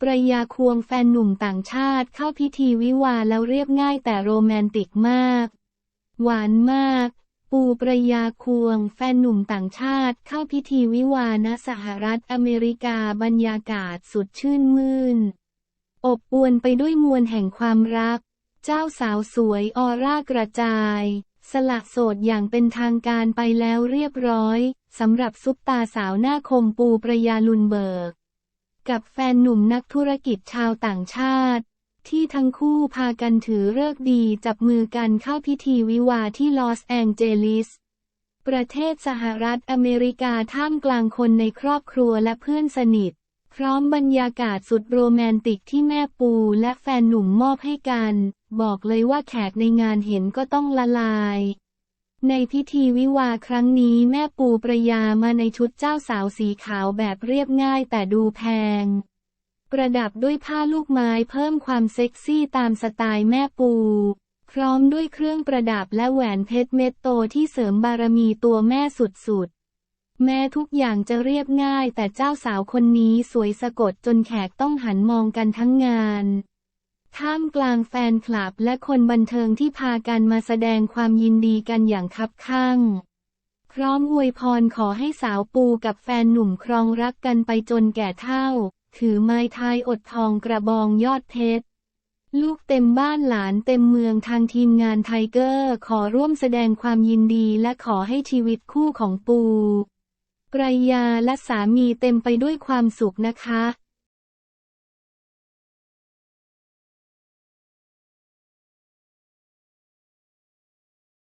ปรยาควงแฟนหนุ่มต่างชาติเข้าพิธีวิวาแล้วเรียบง่ายแต่โรแมนติกมาก หวานมาก ปูปรยาควงแฟนหนุ่มต่างชาติเข้าพิธีวิวาณสหรัฐอเมริกาบรรยากาศสุดชื่นมื่น อบอวลไปด้วยมวลแห่งความรัก เจ้าสาวสวยออร่ากระจาย สละโสดอย่างเป็นทางการไปแล้วเรียบร้อยสำหรับซุปตาสาวหน้าคมปูประยาลุนเบิร์ก กับแฟนหนุ่มนักธุรกิจชาวต่างชาติ ที่ทั้งคู่พากันถือเลิกดีจับมือกันเข้าพิธีวิวาที่ลอสแองเจลิส ประเทศสหรัฐอเมริกาท่ามกลางคนในครอบครัวและเพื่อนสนิท พร้อมบรรยากาศสุดโรแมนติกที่แม่ปูและแฟนหนุ่มมอบให้กัน บอกเลยว่าแขกในงานเห็นก็ต้องละลาย ในพิธีวิวาครั้งนี้แม่ปูประยามาในชุดเจ้าสาวสีขาวแบบเรียบง่ายแต่ดูแพง ประดับด้วยผ้าลูกไม้เพิ่มความเซ็กซี่ตามสไตล์แม่ปู พร้อมด้วยเครื่องประดับและแหวนเพชรเม็ดโตที่เสริมบารมีตัวแม่สุดๆ แม้ทุกอย่างจะเรียบง่ายแต่เจ้าสาวคนนี้สวยสะกดจนแขกต้องหันมองกันทั้งงาน ท่ามกลางแฟนคลับและคนบันเทิงที่พากันมาแสดงความยินดีกันอย่างคับคั่ง พร้อมอวยพรขอให้สาวปูกับแฟนหนุ่มครองรักกันไปจนแก่เฒ่า ถือไม้ทายอดทองกระบองยอดเพชร ลูกเต็มบ้านหลานเต็มเมืองทางทีมงานไทเกอร์ขอร่วมแสดงความยินดีและขอให้ชีวิตคู่ของปูปรยาและสามีเต็มไปด้วยความสุขนะคะ